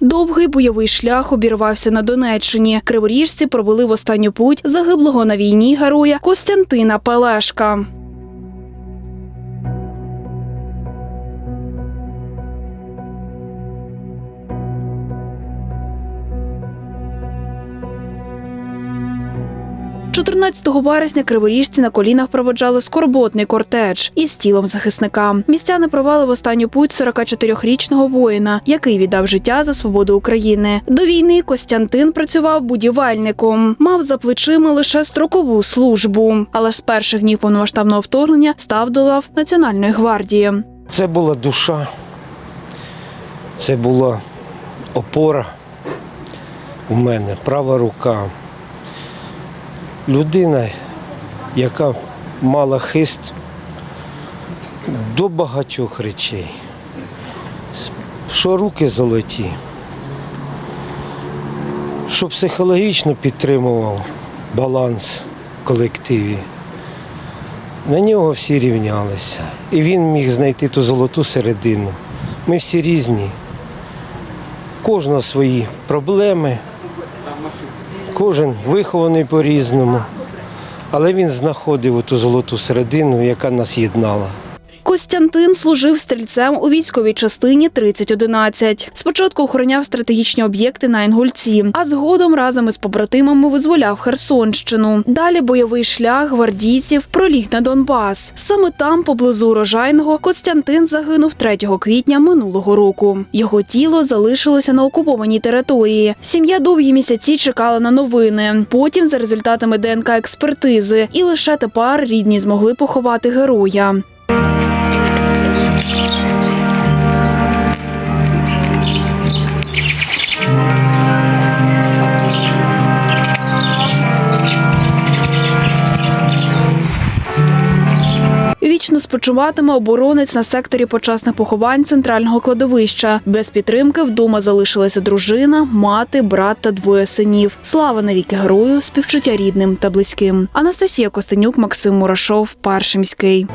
Довгий бойовий шлях обірвався на Донеччині. Криворіжці провели в останню путь загиблого на війні героя Костянтина Пелешка. – 14 вересня криворіжці на колінах проводжали скорботний кортеж із тілом захисника. Містяни провели в останню путь 44-річного воїна, який віддав життя за свободу України. До війни Костянтин працював будівельником, мав за плечима лише строкову службу, але з перших днів повномасштабного вторгнення став до лав Національної гвардії. Це була душа, це була опора у мене, права рука. Людина, яка мала хист до багатьох речей. Що руки золоті, що психологічно підтримував баланс в колективі. На нього всі рівнялися. І він міг знайти ту золоту середину. Ми всі різні. Кожного свої проблеми, кожен вихований по-різному. Але він знаходив ту золоту середину, яка нас єднала. Костянтин служив стрільцем у військовій частині 3011. Спочатку охороняв стратегічні об'єкти на Інгульці, а згодом разом із побратимами визволяв Херсонщину. Далі бойовий шлях гвардійців проліг на Донбас. Саме там, поблизу урожайного, Костянтин загинув 3 квітня минулого року. Його тіло залишилося на окупованій території. Сім'я довгі місяці чекала на новини. Потім, за результатами ДНК експертизи, і лише тепер рідні змогли поховати героя. Вічно спочиватиме оборонець на секторі почесних поховань центрального кладовища. Без підтримки вдома залишилася дружина, мати, брат та двоє синів. Слава навіки герою, співчуття рідним та близьким. Анастасія Костенюк, Максим Мурашов, Першимський.